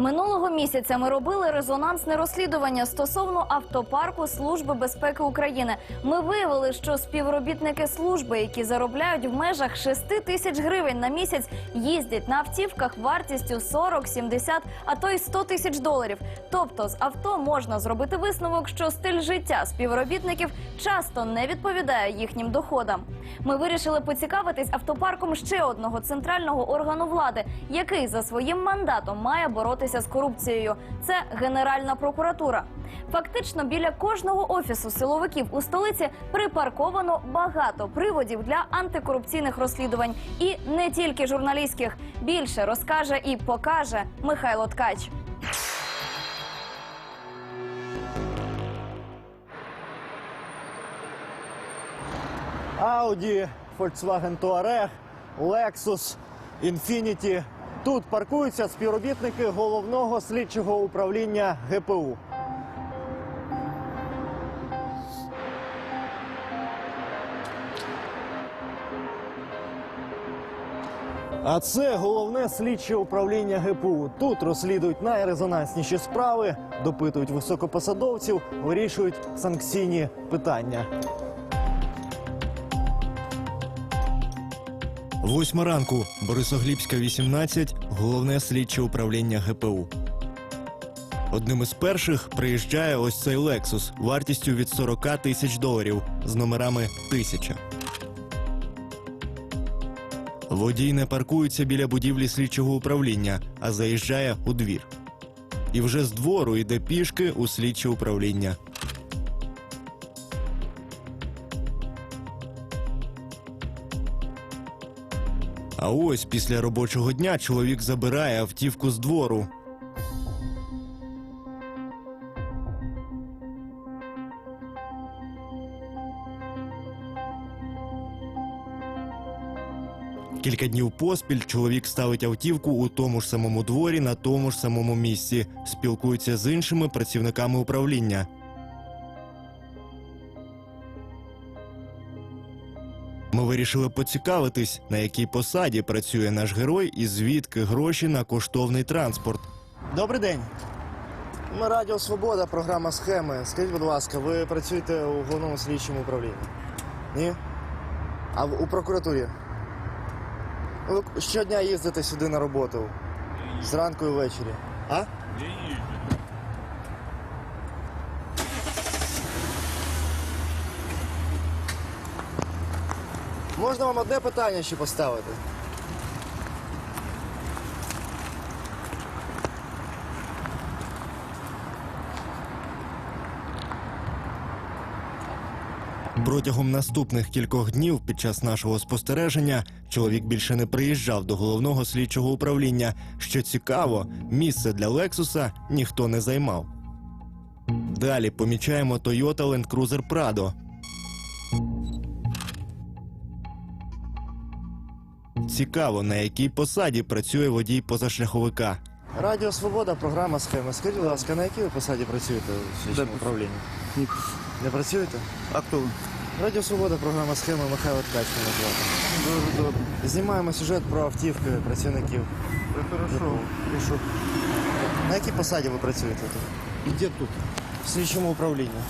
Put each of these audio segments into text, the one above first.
Минулого місяця ми робили резонансне розслідування стосовно автопарку Служби безпеки України. Ми виявили, що співробітники служби, які заробляють в межах 6 тисяч гривень на місяць, їздять на автівках вартістю 40, 70, а то й 100 тисяч доларів. Тобто з авто можна зробити висновок, що стиль життя співробітників часто не відповідає їхнім доходам. Ми вирішили поцікавитись автопарком ще одного центрального органу влади, який за своїм мандатом має боротися з корупцією. Це Генеральна прокуратура. Фактично, біля кожного офісу силовиків у столиці припарковано багато приводів для антикорупційних розслідувань, і не тільки журналістських. Більше розкаже і покаже Михайло Ткач. Audi, Volkswagen Touareg, Lexus, Infiniti. Тут паркуються співробітники головного слідчого управління ГПУ. А це головне слідче управління ГПУ. Тут розслідують найрезонансніші справи, допитують високопосадовців, вирішують санкційні питання. Восьма ранку, Борисоглібська, 18, головне слідче управління ГПУ. Одним із перших приїжджає ось цей Лексус вартістю від 40 тисяч доларів з номерами 1000. Водій не паркується біля будівлі слідчого управління, а заїжджає у двір. І вже з двору йде пішки у слідче управління. А ось після робочого дня чоловік забирає автівку з двору. Кілька днів поспіль чоловік ставить автівку у тому ж самому дворі на тому ж самому місці, спілкується з іншими працівниками управління. Ми вирішили поцікавитись, на якій посаді працює наш герой і звідки гроші на коштовний транспорт. Добрий день. Ми Радіо Свобода, програма схеми. Скажіть, будь ласка, ви працюєте у головному слідчому управлінні? Ні? А в- у прокуратурі? Ви щодня їздите сюди на роботу. Зранку і ввечері. А? Можна вам одне питання ще поставити? Протягом наступних кількох днів під час нашого спостереження чоловік більше не приїжджав до головного слідчого управління. Що цікаво, місце для Лексуса ніхто не займав. Далі помічаємо Toyota Land Cruiser Prado. Цікаво, на якій посаді працює водій позашляховика. Радіо Свобода, програма схеми. Скажіть, будь ласка, на якій ви посаді працюєте у слідчому управлінні? Ні. Не працюєте? А хто ви? Радіо Свобода, програма схеми Михайло Ткач мене звати. Дуже добре. Знімаємо сюжет про автівки працівників. Це хорошо. На якій посаді ви працюєте тут? І де тут? В слідчому управлінні.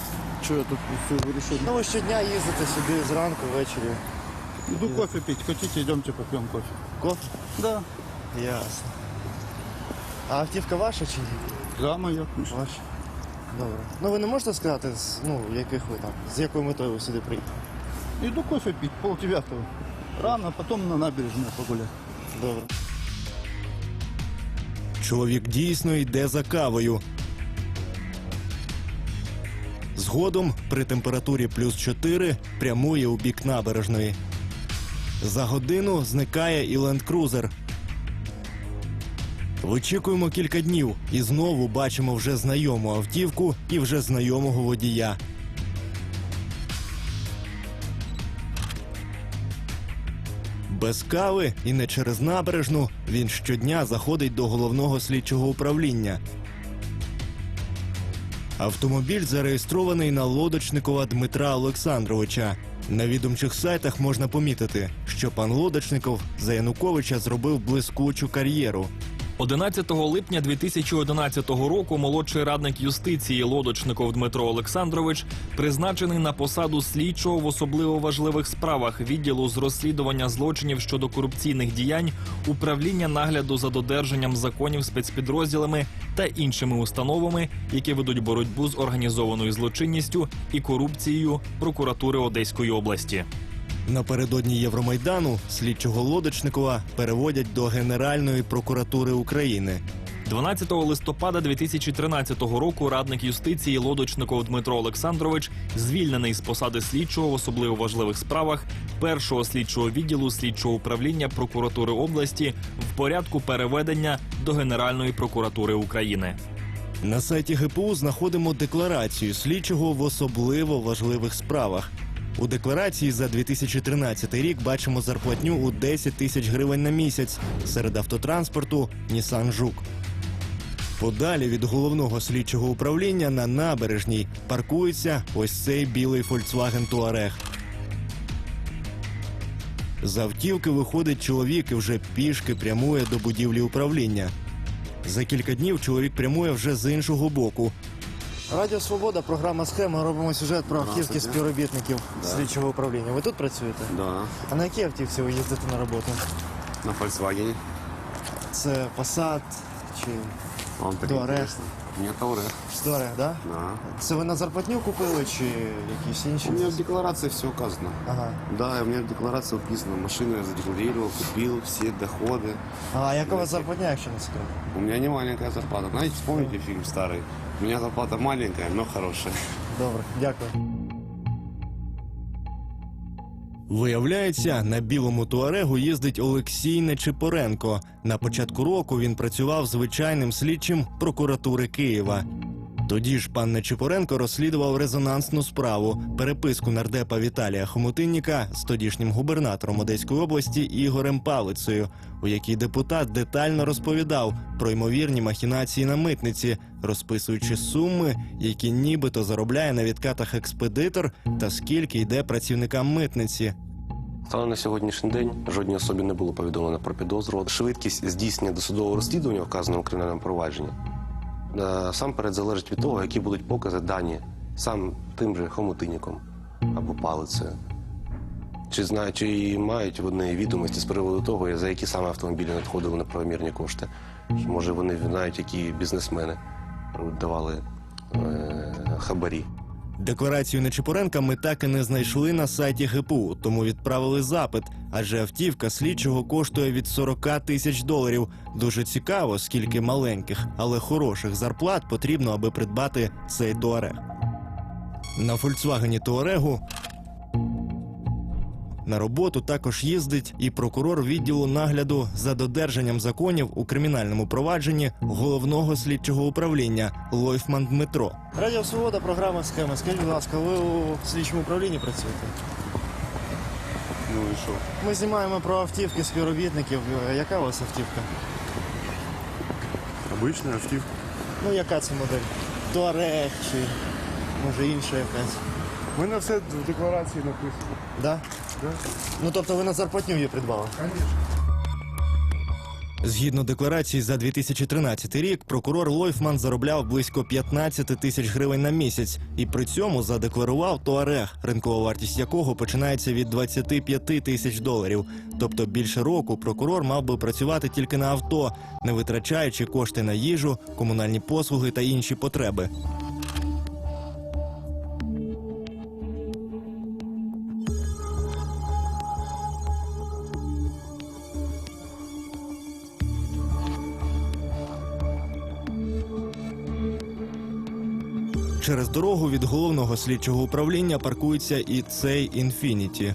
Що я тут все вирішив? Ну ви щодня їздите сюди зранку, ввечері. Иду кофе пить. Хотите, идемте попьем кофе. Кофе? Да. Ясно. А автівка ваша чи ні? Да, моя. Ваша. Добре. Ну ви не можете сказати, з- ну, яких ви там, з якою метою ви сюди приїхали? Иду кофе пить, пол девятого. Рано, потом на набережную погулять. Добре. Чоловік дійсно йде за кавою. Згодом при температурі плюс 4 прямує у бік набережної. За годину зникає і ленд-крузер. Вичікуємо кілька днів і знову бачимо вже знайому автівку і вже знайомого водія. Без кави і не через набережну він щодня заходить до головного слідчого управління. Автомобіль зареєстрований на лодочникова Дмитра Олександровича. На відомчих сайтах можна помітити, що пан Лодочников за Януковича зробив блискучу кар'єру. 11 липня 2011 року молодший радник юстиції Лодочников Дмитро Олександрович призначений на посаду слідчого в особливо важливих справах відділу з розслідування злочинів щодо корупційних діянь, управління нагляду за додержанням законів спецпідрозділами та іншими установами, які ведуть боротьбу з організованою злочинністю і корупцією прокуратури Одеської області. Напередодні Євромайдану слідчого Лодочникова переводять до Генеральної прокуратури України. 12 листопада 2013 року радник юстиції Лодочников Дмитро Олександрович звільнений з посади слідчого в особливо важливих справах першого слідчого відділу слідчого управління прокуратури області в порядку переведення до Генеральної прокуратури України. На сайті ГПУ знаходимо декларацію слідчого в особливо важливих справах. У декларації за 2013 рік бачимо зарплатню у 10 тисяч гривень на місяць серед автотранспорту Нісан Жук. Подалі від головного слідчого управління на набережній паркується ось цей білий Volkswagen Touareg. З автівки виходить чоловік і вже пішки прямує до будівлі управління. За кілька днів чоловік прямує вже з іншого боку. Радіо Свобода, програма схема. Робимо сюжет про автівки співробітників слідчого управління. Ви тут працюєте? Да, А на якій автівці ви їздите на роботу? на Volkswagen. Це Passat чи Вам так Touareg. меня Touareg. Touareg, да? Да. Це ви на зарплатню купили чи якісь інші? У меня в декларации все указано. Ага. Да, у меня в декларации вписано. Машину я задекларировал, купил, все доходы. А яка у вас зарплатня, якщо не секрет? У меня не маленькая зарплата. Знаете, вспомните фильм старый? У меня зарплата маленькая, но хорошая. Добре, дякую. Виявляється, на білому туарегу їздить Олексій Нечипоренко. На початку року він працював звичайним слідчим прокуратури Києва. Тоді ж пан Нечипоренко розслідував резонансну справу переписку нардепа Віталія Хомутинніка з тодішнім губернатором Одеської області Ігорем Палицею, у якій депутат детально розповідав про ймовірні махінації на митниці, розписуючи суми, які нібито заробляє на відкатах експедитор, та скільки йде працівникам митниці. Станом на сьогоднішній день жодній особі не було повідомлено про підозру. Швидкість здійснення досудового розслідування вказаного у кримінальному провадженні насамперед залежить від того, які будуть покази дані сам тим же хомотиніком або палицею. Чи знають, чи мають вони відомості з приводу того, за які саме автомобілі надходили на правомірні кошти? Чи, Може, вони знають, які бізнесмени давали е, хабарі? Декларацію Нечипоренка ми так і не знайшли на сайті ГПУ, тому відправили запит. Адже автівка слідчого коштує від 40 тисяч доларів. Дуже цікаво, скільки маленьких, але хороших зарплат потрібно, аби придбати цей туарег. На Фольксвагені Туарегу на роботу також їздить і прокурор відділу нагляду за додержанням законів у кримінальному провадженні головного слідчого управління Лойфман Дмитро. Радіо Свобода, програма схема. Скажіть, будь ласка, ви у слідчому управлінні працюєте? Ну и что? Ми знімаємо про автівки співробітників. Яка у вас автівка? Обычная автив. Ну, яка це модель? Туарег чи може інша якась? У мене все в декларації написано. Да? Ну тобто ви на зарплатню її придбали? Згідно декларації за 2013 рік, прокурор Лойфман заробляв близько 15 тисяч гривень на місяць, і при цьому задекларував туарег, ринкова вартість якого починається від 25 тисяч доларів. Тобто більше року прокурор мав би працювати тільки на авто, не витрачаючи кошти на їжу, комунальні послуги та інші потреби. Через дорогу від головного слідчого управління паркується і цей інфініті.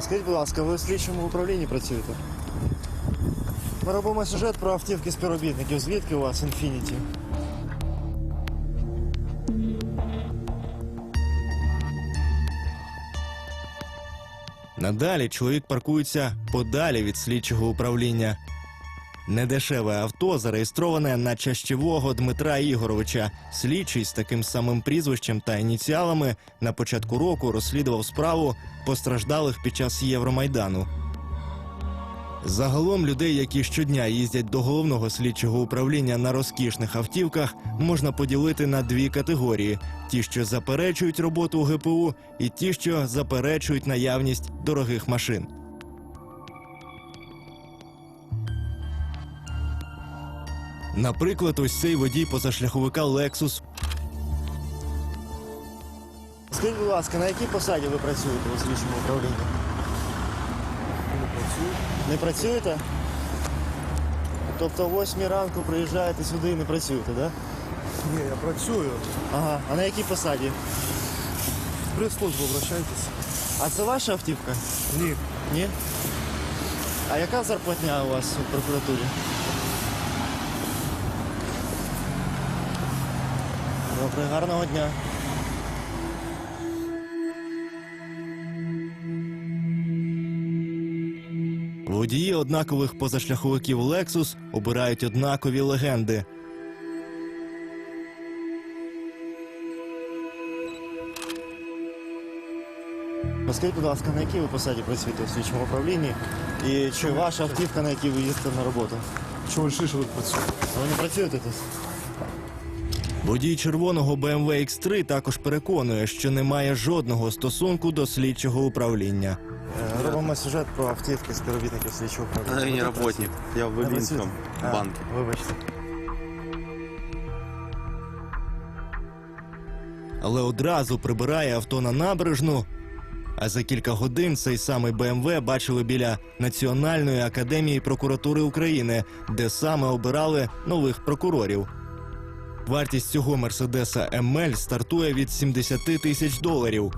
Скажіть, будь ласка, ви в слідчому управлінні працюєте? Ми робимо сюжет про автівки співробітників. Звідки у вас інфініті? Надалі чоловік паркується подалі від слідчого управління. Недешеве авто зареєстроване на чащевого Дмитра Ігоровича. Слідчий з таким самим прізвищем та ініціалами на початку року розслідував справу постраждалих під час Євромайдану. Загалом людей, які щодня їздять до головного слідчого управління на розкішних автівках, можна поділити на дві категорії: ті, що заперечують роботу ГПУ, і ті, що заперечують наявність дорогих машин. Наприклад, ось цей водій позашляховика Lexus Скажіть, будь ласка, на якій посаді ви працюєте у слідчому управлінні? Не працюю. Не працюєте? Тобто о 8 ранку приїжджаєте сюди і не працюєте, так? Да? Ні, я працюю. Ага. А на якій посаді? В прес-службу обращайтесь. А це ваша автівка? Ні. Ні? А яка зарплатня у вас у прокуратурі? Добре, гарного дня. Водії однакових позашляховиків Lexus обирають однакові легенди. Скажіть, будь ласка, на якій ви посаді працюєте у слідчому управлінні? І чи ваша автівка, на якій ви їздите на роботу? Чого ви вирішили тут працювати? Ви не працюєте тут? Водій червоного BMW X3 також переконує, що не має жодного стосунку до слідчого управління. Е, Робимо сюжет про автівки співробітників слідчого управління. Я не работник, я в? А, банке. Вибачте. але одразу прибирає авто на набережну. А за кілька годин цей самий БМВ бачили біля Національної академії прокуратури України, де саме обирали нових прокурорів. Вартість цього мерседеса МЛ стартує від 70 тисяч доларів.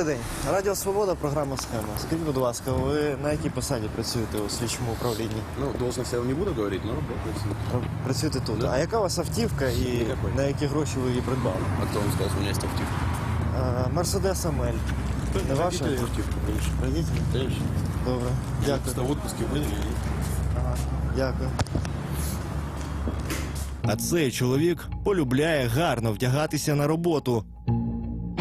Добрий день. Радіо Свобода, програма Схема. Скажіть, будь ласка, ви на якій посаді працюєте у слідчому управлінні? Ну, должность я вам не буду говорить, но работает. Р- Працюєте тут. А яка у вас автівка і Ніякої. на які гроші ви її придбали? А кто вам сказал, что у меня есть автівка? Е, Мерседес МЛ. Не ваша? Конечно. Конечно. Добре. Дякую. Просто в отпуске были. Ага. Дякую. А цей чоловік полюбляє гарно вдягатися на роботу.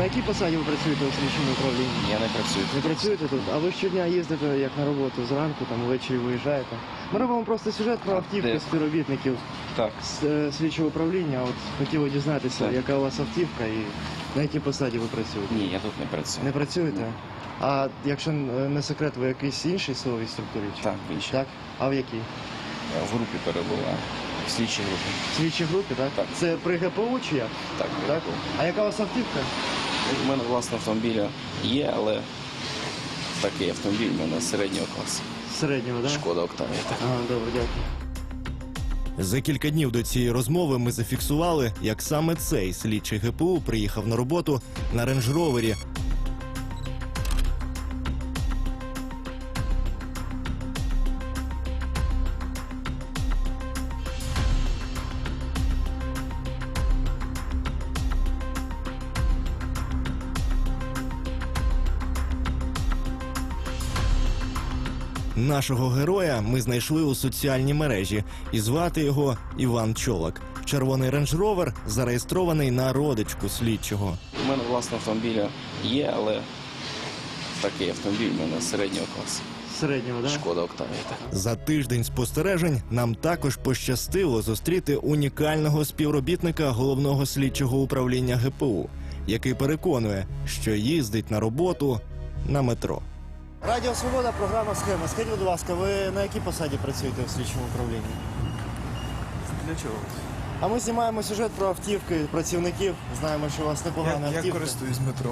Якій посаді ви працюєте у слідчому управлінні? Я не працюю. Не працюєте тут, а ви щодня їздите як на роботу зранку, там ввечері виїжджаєте. Ми робимо просто сюжет про автівки співробітників Так. з е, слідчого управління. От хотіли дізнатися, Так. яка у вас автівка і на якій посаді ви працюєте. Ні, я тут не працюю. Не працюєте? А якщо е, не секрет, ви в якійсь іншій силовій структурі? Так, більше. Так? А в якій? Я в групі перебуваю. В слідчій групі. В слідчій групі, так? Так. Це при ГПУ чи як? Так, Так? А яка у вас автівка? У мене власне автомобіля є, але такий автомобіль у мене середнього класу. Середнього, так? Шкода Октавія. Так. Ага, добре, дякую. За кілька днів до цієї розмови ми зафіксували, як саме цей слідчий ГПУ приїхав на роботу на рейндж-ровері. Нашого героя ми знайшли у соціальній мережі, і звати його Іван Чолак. Червоний рейндж-ровер зареєстрований на родичку слідчого. У мене власне автомобіля є, але такий автомобіль у мене середнього класу. Середнього, так? Шкода Октавія. За тиждень спостережень нам також пощастило зустріти унікального співробітника головного слідчого управління ГПУ, який переконує, що їздить на роботу на метро. Радіо Свобода, програма Схема. Скажіть, будь ласка, ви на якій посаді працюєте у слідчому управлінні? Для чого? А ми знімаємо сюжет про автівки працівників. Знаємо, що у вас непогана Я, я автівка. користуюсь метро.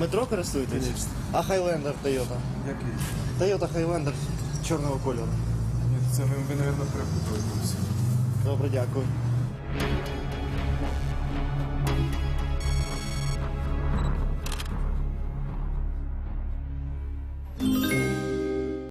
Метро користуєтесь? Конечно. А Хайлендер Toyota? Який? Toyota Highlander чорного кольору. Ні, це ви, ви, мабуть, перепутали. Добре, дякую.